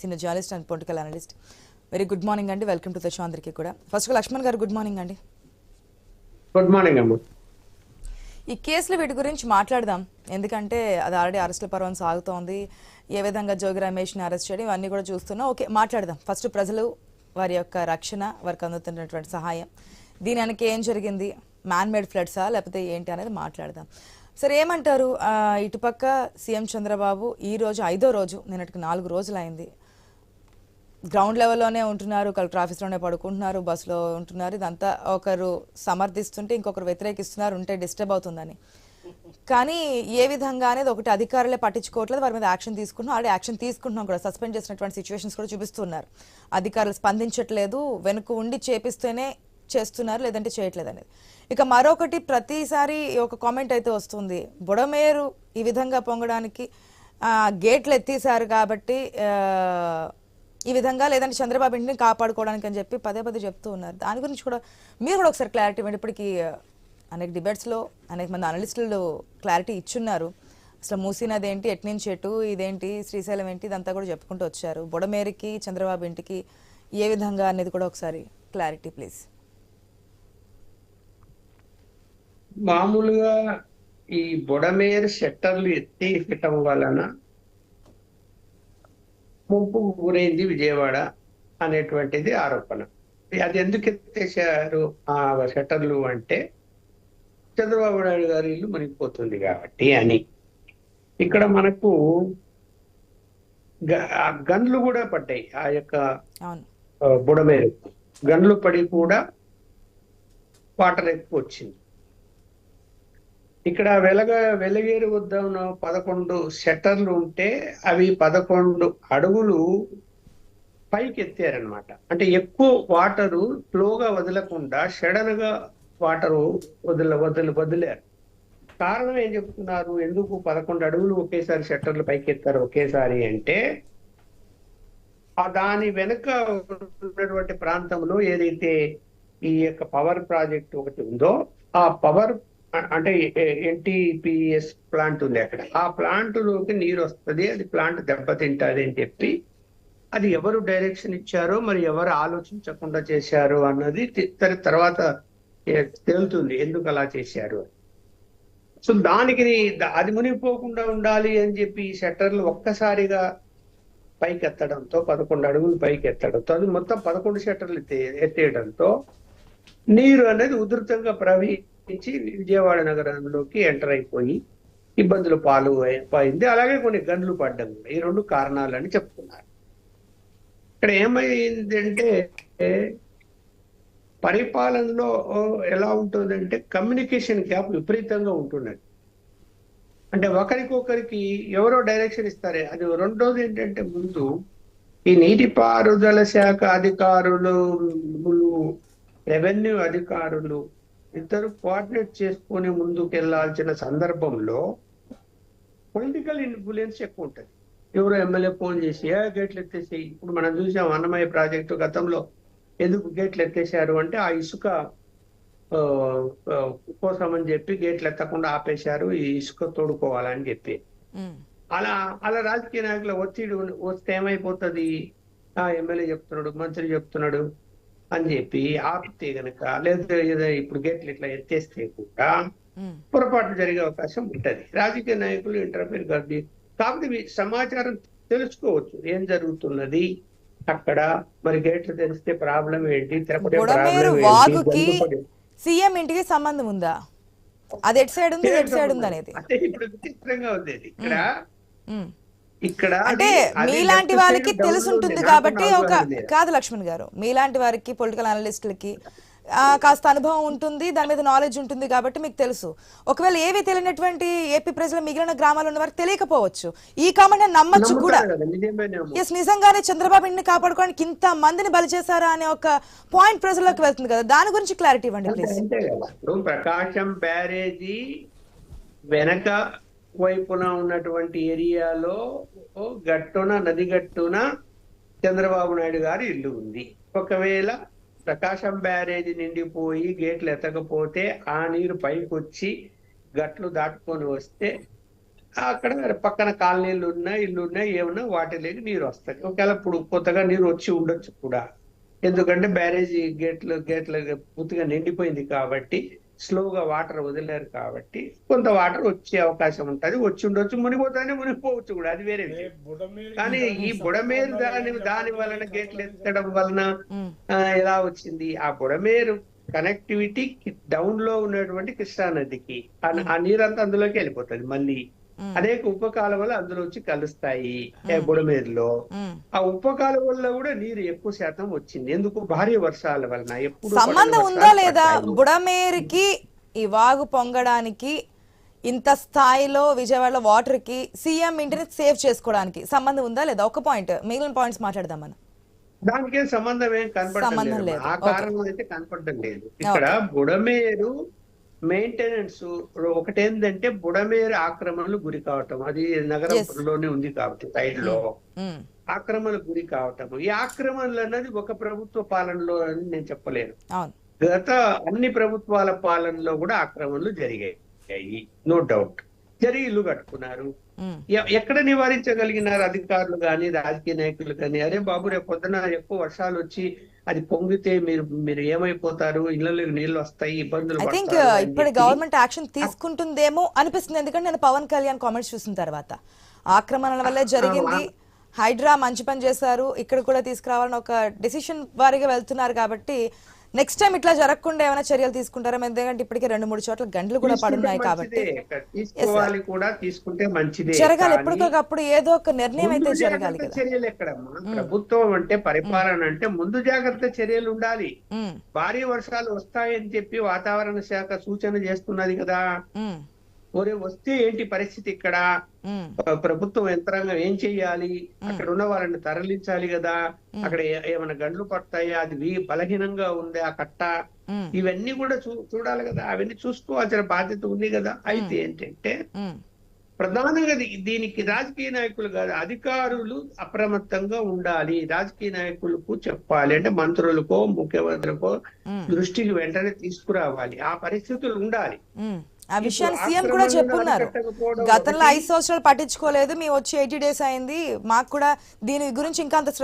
Senior journalist and political analyst. Very good morning అండి. Welcome to the show అందరికీ కూడా. First Laxman గారు good morning అండి. గుడ్ మార్నింగ్ అమ్మ. ఈ కేసులు వీటి గురించి మాట్లాడదాం. ఎందుకంటే అది ఆల్రెడీ అరెస్టుల పర్వం సాగుతోంది. ఏ విధంగా జోగి రమేష్ని అరెస్ట్ చేయడం ఇవన్నీ కూడా చూస్తున్నాం. ఓకే మాట్లాడదాం. ఫస్ట్ ప్రజలు వారి యొక్క రక్షణ వారికి అందుతున్నటువంటి సహాయం. దీని వెనక ఏం జరిగింది? మ్యాన్ మేడ్ ఫ్లడ్సా లేకపోతే ఏంటి అనేది మాట్లాడదాం. సరే ఏమంటారు? ఇటుపక్క సీఎం చంద్రబాబు ఈ రోజు ఐదో రోజు నిన్నటికి నాలుగు రోజులు అయింది గ్రౌండ్ లెవెల్లోనే ఉంటున్నారు కలెక్టర్ ట్రాఫిక్స్లోనే పడుకుంటున్నారు బస్సులో ఉంటున్నారు. ఇదంతా ఒకరు సమర్థిస్తుంటే ఇంకొకరు వ్యతిరేకిస్తున్నారు ఉంటే డిస్టర్బ్ అవుతుందని. కానీ ఏ విధంగా అనేది ఒకటి అధికారులే పట్టించుకోవట్లేదు వారి మీద యాక్షన్ తీసుకుంటున్నాం ఆల్రెడీ యాక్షన్ తీసుకుంటున్నాం కూడా సస్పెండ్ చేసినటువంటి సిచ్యువేషన్స్ కూడా చూపిస్తున్నారు. అధికారులు స్పందించట్లేదు వెనుక ఉండి చేపిస్తేనే చేస్తున్నారు లేదంటే చేయట్లేదు అనేది. ఇక మరొకటి ప్రతిసారి ఒక కామెంట్ అయితే వస్తుంది బుడమేరు ఈ విధంగా పొంగడానికి గేట్లు ఎత్తేసారు కాబట్టి ఈ విధంగా లేదంటే చంద్రబాబు ఇంటిని కాపాడుకోవడానికి అని చెప్పి పదే పదే చెప్తూ ఉన్నారు. దాని గురించి కూడా మీరు కూడా ఒకసారి క్లారిటీ ఇవ్వండి. ఇప్పటికీ అనేక డిబేట్స్లో అనేక మంది అనలిస్టులు క్లారిటీ ఇచ్చున్నారు. అసలు మూసినది ఏంటి ఎట్నుంచి ఎటు ఇదేంటి శ్రీశైలం ఏంటి ఇదంతా కూడా చెప్పుకుంటూ వచ్చారు. బుడమేరికి చంద్రబాబు ఇంటికి ఏ విధంగా అనేది కూడా ఒకసారి క్లారిటీ ప్లీజ్ మామూలుగా ఈ బుడమేరు షట్టర్లు ఇవ్వటం వలన ముంపు గురైంది విజయవాడ అనేటువంటిది ఆరోపణ. అది ఎందుకు ఎత్తేసారు ఆ షట్టర్లు అంటే చంద్రబాబు నాయుడు గారి ఇల్లు మునిగిపోతుంది కాబట్టి అని. ఇక్కడ మనకు గన్లు కూడా పడ్డాయి. ఆ యొక్క బుడమేరు గన్లు పడి కూడా వాటర్ ఎక్కువ వచ్చింది. ఇక్కడ వెలగ వెలగేరు వద్ద ఉన్న పదకొండు షట్టర్లు ఉంటే అవి పదకొండు అడుగులు పైకి ఎత్తారనమాట అంటే ఎక్కువ వాటరు ఫ్లోగా వదలకుండా సడన్గా వాటరు వదిల వదిలి వదిలారు. కారణం ఏం చెప్తున్నారు? ఎందుకు పదకొండు అడుగులు ఒకేసారి షట్టర్లు పైకి ఎత్తారు ఒకేసారి అంటే ఆ దాని వెనుక ఉన్నటువంటి ప్రాంతంలో ఏదైతే ఈ యొక్క పవర్ ప్రాజెక్ట్ ఒకటి ఉందో ఆ పవర్ అంటే ఎన్టీపీఎస్ ప్లాంట్ ఉంది అక్కడ ఆ ప్లాంట్లోకి నీరు వస్తుంది అది ప్లాంట్ దెబ్బతింటుంది అని చెప్పి అది ఎవరు డైరెక్షన్ ఇచ్చారో మరి ఎవరు ఆలోచించకుండా చేశారు అన్నది తర్వాత తేలుతుంది ఎందుకు అలా చేశారు అని. సో దానికి అది మునిగిపోకుండా ఉండాలి అని చెప్పి ఈ షట్టర్లు ఒక్కసారిగా పైకి ఎత్తడంతో పదకొండు అడుగులు పైకి ఎత్తడంతో అది మొత్తం పదకొండు షట్టర్లు ఎత్తేయడంతో నీరు అనేది ఉధృతంగా నుంచి విజయవాడ నగరంలోకి ఎంటర్ అయిపోయి ఇబ్బందులు పాలు అయింది అలాగే కొన్ని గన్లు పడ్డం కూడా. ఈ రెండు కారణాలని చెప్తున్నారు ఇక్కడ ఏమైందంటే పరిపాలనలో ఎలా ఉంటుందంటే కమ్యూనికేషన్ గ్యాప్ విపరీతంగా ఉంటున్నది. అంటే ఒకరికొకరికి ఎవరో డైరెక్షన్ ఇస్తారే. అది రెండోది ఏంటంటే ముందు ఈ నీటిపారుదల శాఖ అధికారులు రెవెన్యూ అధికారులు ఇద్దరు కోఆర్డినేట్ చేసుకొని ముందుకు వెళ్ళాల్సిన సందర్భంలో పొలిటికల్ ఇన్ఫ్లుయెన్స్ ఎక్కువ ఉంటుంది. ఎవరో ఎమ్మెల్యే ఫోన్ చేసి ఏ గేట్లు ఎత్తేసి ఇప్పుడు మనం చూసాం అన్నమయ్య ప్రాజెక్టు గతంలో ఎందుకు గేట్లు ఎత్తేసారు అంటే ఆ ఇసుక ఆ, ఆ, కోసం అని చెప్పి గేట్లు ఎత్తకుండా ఆపేశారు ఈ ఇసుక తోడుకోవాలని చెప్పి. అలా అలా రాజకీయ నాయకుల ఒత్తిడి వస్తే ఏమైపోతుంది? ఆ ఎమ్మెల్యే చెప్తున్నాడు మంత్రి చెప్తున్నాడు అని చెప్పి ఆపితే గనక లేదా ఏదో ఇప్పుడు గేట్లు ఇట్లా ఎత్తేస్తే కూడా పొరపాటు జరిగే అవకాశం ఉంటది. రాజకీయ నాయకులు ఇంటర్ఫీర్ కాదు కాకపోతే ఈ సమాచారం తెలుసుకోవచ్చు. ఏం జరుగుతున్నది? అక్కడ మరి గేట్లు తెరిస్తే ప్రాబ్లం ఏంటి? తిరుపతి సీఎం ఇంటికి సంబంధం ఉందా? అది ఎటు సైడ్ ఉంది ఎటు సైడ్ ఉంది అనేది. అంటే ఇప్పుడు విచిత్రంగా ఉంది. ఇక్కడ. ఇక్కడ అంటే మీలాంటి వారికి తెలుసుంటుంది. కాబట్టి ఒక. కాదు లక్ష్మణ్ గారు మీలాంటి వారికి పొలిటికల్ అనలిస్టులకి కాస్త అనుభవం ఉంటుంది దాని మీద నాలెడ్జ్ ఉంటుంది కాబట్టి మీకు తెలుసు ఒకవేళ ఏవి తెలియనటువంటి ఏపీ ప్రజలు మిగిలిన గ్రామాల్లో ఉన్న వారికి తెలియకపోవచ్చు ఈ కామెంట్ నమ్మచ్చు కూడా. ఎస్ నిజంగానే చంద్రబాబు ఇంటిని కాపాడుకోవడానికి ఇంత మందిని బలి చేశారా అనే ఒక పాయింట్ ప్రజల్లోకి వెళ్తుంది కదా దాని గురించి క్లారిటీ ఇవ్వండి ప్లీజ్ ప్రకాశం బ్యారేజీ వెనక వైపున ఉన్నటువంటి ఏరియాలో గట్టున నది గట్టున చంద్రబాబు నాయుడు గారి ఇల్లు ఉంది. ఒకవేళ ప్రకాశం బ్యారేజీ నిండిపోయి గేట్లు ఎత్తకపోతే ఆ నీరు పైకి వచ్చి గట్లు దాటుకొని వస్తే అక్కడ పక్కన కాలనీలు ఉన్నా ఇల్లు ఉన్నా ఏమన్నా వాటిలోకి నీరు వస్తుంది. ఒకవేళ ఇప్పుడు కొత్తగా నీరు వచ్చి ఉండొచ్చు కూడా. ఎందుకంటే బ్యారేజీ గేట్లు గేట్ల పూర్తిగా నిండిపోయింది కాబట్టి స్లోగా వాటర్ వదిలేరు కాబట్టి కొంత వాటర్ వచ్చే అవకాశం ఉంటది. వచ్చి ఉండొచ్చు మునిగిపోతానే మునిగిపోవచ్చు కూడా. అది వేరే కానీ ఈ బుడమేరు దాని దాని వలన గేట్లు ఎత్తడం వలన ఎలా వచ్చింది? ఆ బుడమేరు కనెక్టివిటీ డౌన్లో ఉన్నటువంటి కృష్ణా నదికి ఆ- ఆ నీరంతా అందులోకి వెళ్ళిపోతుంది మళ్ళీ. అనేక ఉప కాలువలు అందులో వచ్చి కలుస్తాయి బుడమేరులో. ఆ ఉప కాలువల్లో కూడా నీరు ఎక్కువ శాతం వచ్చింది. ఎందుకు? భారీ వర్షాల వలన ఎప్పుడు సంబంధం ఉందా లేదా? బుడమేరుకి ఈ వాగు పొంగడానికి ఇంత స్థాయిలో విజయవాడలో వాటర్కి సీఎం ఇంటిని సేవ్ చేసుకోవడానికి సంబంధం ఉందా లేదా? ఒక పాయింట్. మిగిలిన పాయింట్స్ మాట్లాడదాం మనం. దానికేం సంబంధం ఏం లేదు. లేదు. ఆ. కారణం అయితే కనపడటం లేదు. ఇక్కడ బుడమేరు మెయింటెనెన్స్ ఒకటేంటంటే బుడమేరు ఆక్రమణలు గురి కావటం. అది నగరంలోనే ఉంది కాబట్టి సైడ్లో ఉమ్, ఆక్రమణకు గురి కావటం. ఈ ఆక్రమణలు అన్నది ఒక ప్రభుత్వ పాలనలో అని నేను చెప్పలేను. గత అన్ని ప్రభుత్వాల పాలనలో కూడా ఆక్రమణలు జరిగాయి. నో డౌట్ జరిగి ఇల్లు కట్టుకున్నారు. ఎ- ఎక్కడ నివారించగలిగినారు అధికారులు కానీ రాజకీయ నాయకులు కానీ అరే బాబు రేపు పొద్దున ఎక్కువ వర్షాలు వచ్చి అది పొంగితే మీరు మీరు ఏమైపోతారు? ఇళ్ళలో నీళ్ళు వస్తాయి ఇబ్బందులు ఐ థింక్ పడతారు అని ఇప్పుడు గవర్నమెంట్ యాక్షన్ తీసుకుంటుందేమో అనిపిస్తుంది. ఎందుకంటే నేను పవన్ కళ్యాణ్ కామెంట్స్ చూసిన తర్వాత. ఆక్రమణల వల్లే జరిగింది. హైడ్రా మంచి పని చేశారు. ఇక్కడ కూడా తీసుకురావాలని ఒక డెసిషన్ వారిగా వెళ్తున్నారు కాబట్టి నెక్స్ట్ టైం ఇట్లా జరగకుండా ఏమైనా చర్యలు తీసుకుంటారా? ఎందుకంటే ఇప్పటికే రెండు మూడు చోట్ల గంటలు కూడా పడున్నాయి కాబట్టి. మంచిదే. తీసుకోవాలి కూడా తీసుకుంటే మంచిదే జరగాలి. ఎప్పటికప్పుడు ఏదో ఒక నిర్ణయం అయితే జరగాలి చర్యలు ఎక్కడమ్మా? ప్రభుత్వం అంటే పరిపాలన అంటే ముందు జాగ్రత్త చర్యలు ఉండాలి. భారీ వర్షాలు వస్తాయని చెప్పి వాతావరణ శాఖ సూచన చేస్తున్నది కదా. ఒరే వస్తే ఏంటి పరిస్థితి ఇక్కడ? ప్రభుత్వం యంత్రాంగం ఏం చెయ్యాలి? అక్కడ ఉన్న వాళ్ళని తరలించాలి కదా? అక్కడ ఏమైనా గండ్లు పడతాయా అది బలహీనంగా ఉంది ఆ కట్ట? ఇవన్నీ కూడా చూడాలి కదా. అవన్నీ చూసుకోవాల్సిన బాధ్యత ఉంది కదా. అయితే ఏంటంటే ప్రధానంగా దీనికి రాజకీయ నాయకులు కాదు అధికారులు అప్రమత్తంగా ఉండాలి. రాజకీయ నాయకులకు చెప్పాలి. అంటే మంత్రులకో ముఖ్యమంత్రికో ఉమ్, దృష్టికి వెంటనే తీసుకురావాలి. ఆ పరిస్థితులు ఉండాలి. ఆ విషయాన్ని ఇప్పుడు సీఎం కూడా చెప్పున్నారు గతంలో. ఐదు సంవత్సరాలు పట్టించుకోలేదు మేము వచ్చి ఎయిటీ డేస్ అయింది మాకు కూడా దీని గురించి ఇంకా అంత